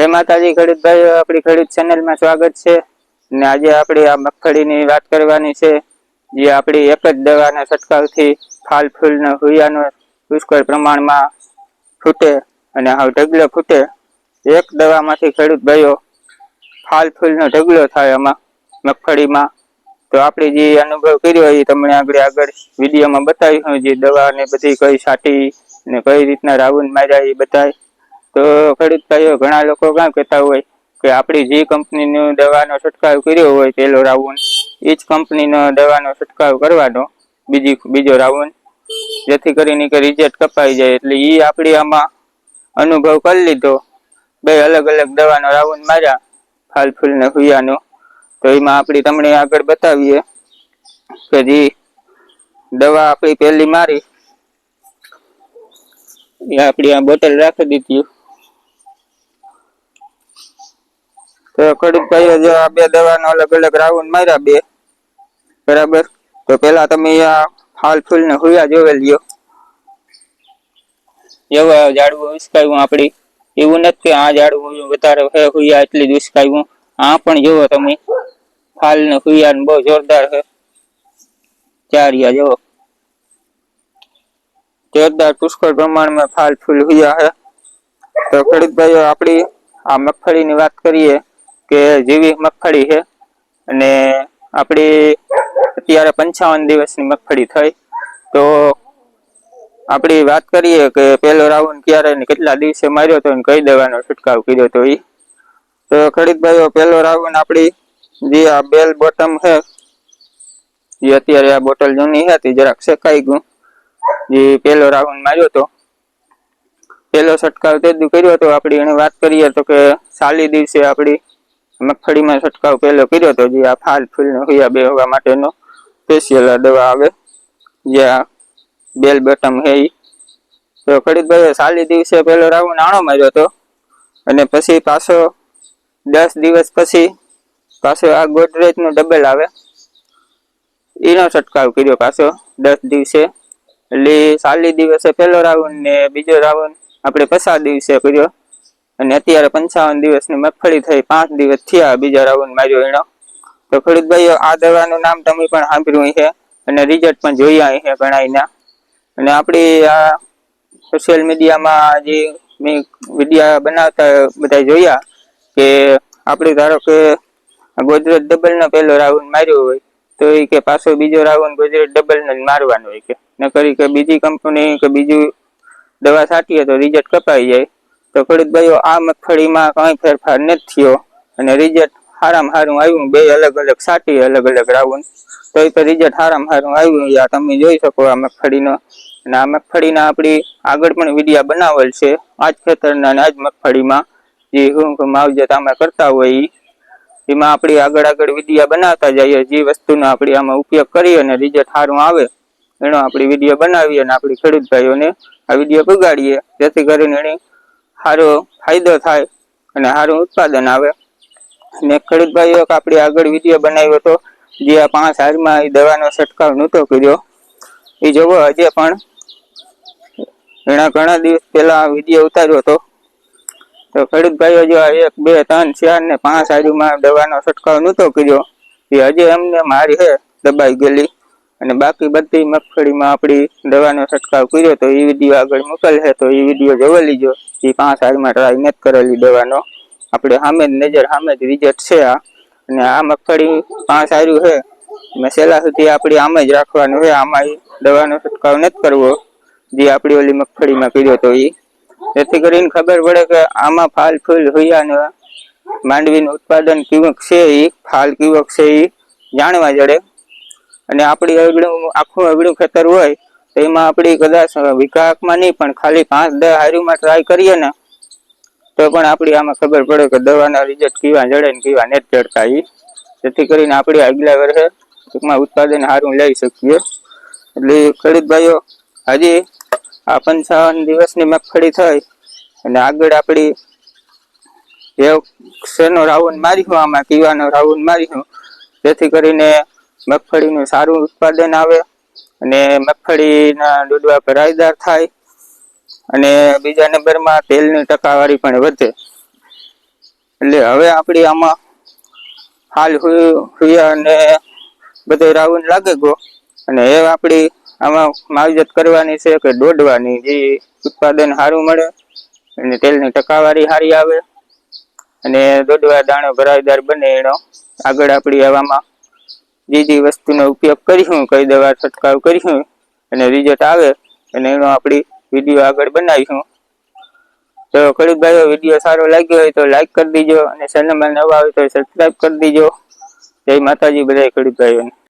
જય માતાજી ખેડૂતભાઈ આપણી ખેડૂત ચેનલમાં સ્વાગત છે. ને આજે આપણે આ મગફળીની વાત કરવાની છે, જે આપણી એક જ દવાના છંટકાવથી ફાલ ફૂલનો હુયાનો પુષ્કળ પ્રમાણમાં ફૂટે અને હાવ ઢગલો ફૂટે. એક દવામાંથી ખેડૂત ભાઈઓ, ફાલ ફૂલનો ઢગલો થાય આમાં મગફળીમાં. તો આપણે જે અનુભવ કર્યો એ તમને આગળ આગળ વિડીયોમાં બતાવ્યું જે દવા ને બધી કઈ છાંટી ને કઈ રીતના રાઉન્ડ માર્યા એ બતાય તો ખેડૂત ભાઈઓ ઘણા લોકો કાં કહેતા હોય કે આપણી જે કંપનીનો દવાનો છંટકાવ કર્યો હોય પેલો રાઉન્ડ, એ જ કંપનીનો દવાનો છંટકાવ કરવાનો, બીજી બીજો રાઉન્ડ. જેથી કરીને કે રિઝલ્ટ કપાઈ જાય એટલે એ આપણી આમાં અનુભવ કરી લીધો. બે અલગ અલગ દવાનો રાઉન્ડ માર્યા, ફાલ ફૂલ ને હુયાનો. તો એમાં આપણી તમને આગળ બતાવીએ કે જે દવા આપણી પહેલી મારી, એ આપણી આ બોટલ રાખી દીધી. તો ખેડૂત ભાઈઓ જો આ બે દવાનો અલગ અલગ રાઉન્ડ માર્યા બે, બરાબર? તો પેલા તમે આ ફાલ ફૂલ ને હુયા જોવે લ્યો. એવા ઝાડવું ઉસકાયું આપડી. એવું નથી કે આ ઝાડવું વધારે હે હુયા એટલી જ ઉસકાયું. આ પણ જોવો તમે. ફાલ ને હુયા ને બહુ જોરદાર છે ચારિયા જોવો. જોરદાર પુષ્કળ પ્રમાણમાં ફાલ ફૂલ હુયા છે તો ખેડૂત ભાઈઓ આપણી આ મગફળીની વાત કરીએ. કે જેવી મગફળી છે અને આપણી અત્યારે પંચાવન દિવસની મગફળી થઈ. તો આપણી વાત કરીએ કે પહેલો રાઉન્ડ ક્યારે ને કેટલા દિવસે માર્યો હતો અને કઈ દવાનો છંટકાવ કર્યો હતો એ તો ખરીદભાઈઓ પહેલો રાઉન્ડ આપણી જે આ બેલ બોટમ છે જે અત્યારે આ બોટલ જૂની હતી જરાક શેકાઈ ગયું. જે પહેલો રાઉન્ડ માર્યો હતો પહેલો છંટકાવ તે કર્યો હતો. આપણી એને વાત કરીએ તો કે સાલી દિવસે આપણી મગફળીમાં છંટકાવ પહેલો કર્યો હતો જે આ ફાલ ફૂલ હોયા બે હોવા માટેનો સ્પેશિયલ દવા આવે. જે આ બેલ બટમ હે તો ખડીતભાઈએ સાલી દિવસે પહેલો રાઉન્ડ નાણો માર્યો હતો અને પછી પાછો દસ દિવસ પછી પાછો આ ગોદરેજનો ડબલ આવે. એનો છંટકાવ કર્યો પાછો દસ દિવસે. એટલે સાલી દિવસે પહેલો રાઉન્ડ ને બીજો રાઉન્ડ આપણે પસાર દિવસે કર્યો. અને અત્યારે પંચાવન દિવસની મગફળી થઈ, પાંચ દિવસ થયા બીજા રાઉન્ડ માર્યો એનો તો ખેડૂતભાઈઓ આ દવાનું નામ તમે પણ સાંભળ્યું છે અને રિઝલ્ટ પણ જોયા છે ઘણાયના અને આપણી આ સોશિયલ મીડિયામાં જે મેં વિડીયા બનાવતા બધા જોયા કે આપણે ધારો કે ગોદરેજ ડબલ નો પહેલો રાઉન્ડ માર્યો હોય, તો એ કે પાછો બીજો રાઉન્ડ ગોદરેજ ડબલ નો જ મારવાનો હોય કે. નકરી કે બીજી કંપની કે બીજું દવા છાંટીએ તો રિઝલ્ટ કપાઈ જાય. તો ખેડૂતભાઈઓ આ મગફળીમાં કંઈ ફેરફાર નથી થયો અને રિઝલ્ટ સારામાં સારું આવ્યું. બે અલગ અલગ સાટી અલગ અલગ રાઉન્ડ. તો એ તો રિઝલ્ટ સારામાં સારું આવ્યું. આ તમે જોઈ શકો આ મગફળીનો. અને આ મગફળીના આપણી આગળ પણ વિડીયા બનાવેલ છે. આ જ ખેતરના અને આ જ મગફળીમાં જે હું માવજત આમાં કરતા હોય એમાં આપણી આગળ આગળ વિડીયા બનાવતા જઈએ. જે વસ્તુનો આપણે આમાં ઉપયોગ કરીએ અને રિઝલ્ટ સારું આવે, એનો આપણે વીડિયો બનાવીએ અને આપણી ખેડૂત ભાઈઓને આ વીડિયો બગાડીએ. જેથી કરીને એને સારો ફાયદો થાય અને સારું ઉત્પાદન આવે. અને ખેડૂત ભાઈઓ આપણે આગળ વીડિયો બનાવ્યો હતો, જે આ પાંચ હારમાં એ દવાનો છંટકાવ નહોતો કર્યો. એ જોવો, હજે પણ એના ઘણા દિવસ પહેલાં વીડિયો ઉતાર્યો હતો. તો ખેડૂત ભાઈઓ જો એક, બે, ત્રણ, ચાર ને પાંચ હારીમાં દવાનો છંટકાવ નહોતો કર્યો, એ હજે અમને મારી છે દબાઈ ગયેલી. અને બાકી બધી મગફળીમાં આપણી દવાનો છંટકાવ કર્યો તો એ વીડિયો આગળ મોકલશે, તો એ વીડિયો જોવા લીજો. એ પાંચ હાલમાં ટ્રાય નથી કરેલી દવાનો. આપણે સામે જ નજર, સામે જ રિઝલ્ટ છે આ. અને આ મગફળી પાંચ હાર્યું છે. મેં છેલ્લા સુધી આપણી આમ જ રાખવાનું છે, આમાં દવાનો છંટકાવ નથી કરવો. જે આપણી ઓલી મગફળીમાં કર્યો તો એ જેથી કરીને ખબર પડે કે આમાં ફાલ, ફૂલ હોયા માંડવીનું ઉત્પાદન કેવું છે એ ફાલ કેવો છે એ જાણવા જડે. અને આપણી અગડું આખું અગડું ખેતર હોય, તો એમાં આપણી કદાચ વિકાસમાં નહીં, પણ ખાલી પાંચ, દસ હારીમાં ટ્રાય કરીએ ને, તો પણ આપણી આમાં ખબર પડે કે દવાના રિઝલ્ટ કેવા જડે ને કેવા નથી જડતા એ જેથી કરીને આપણે આગલા વર્ષે ટૂંકમાં ઉત્પાદન સારું લઈ શકીએ. એટલે ખેડૂત ભાઈઓ હજી આ પંચાવન દિવસની મગફળી થઈ, અને આગળ આપણી એક શેનો રાઉન્ડ માર્યું આમાં કીવાનો રાઉન્ડ માર્યું જેથી કરીને મગફળીનું સારું ઉત્પાદન આવે અને મગફળીના દૂધવા ભરાયદાર થાય અને બીજા નંબરમાં તેલની ટકાવારી પણ વધે. એટલે હવે આપણી આમાં હાલ હુયા અને બધો રાઉન્ડ લાગે ગયો અને એ આપણી આમાં માવજત કરવાની છે કે દોડવાની. જે ઉત્પાદન સારું મળે અને તેલની ટકાવારી સારી આવે અને દોડવા દાણો ભરાયદાર બને એનો આગળ આપણી હવામાં જે જે વસ્તુનો ઉપયોગ કરીશું, કઈ દવા છંટકાવ કરીશું, અને રિઝલ્ટ આવે, અને એનો આપણી વીડિયો આગળ બનાવીશું. તો ખેડૂતભાઈઓ વીડિયો સારો લાગ્યો હોય તો લાઈક કરી દીજો, અને ચેનલમાં નવા હોય તો સબસ્ક્રાઈબ કરી દીજો. જય માતાજી બધા ખેડૂત ભાઈઓને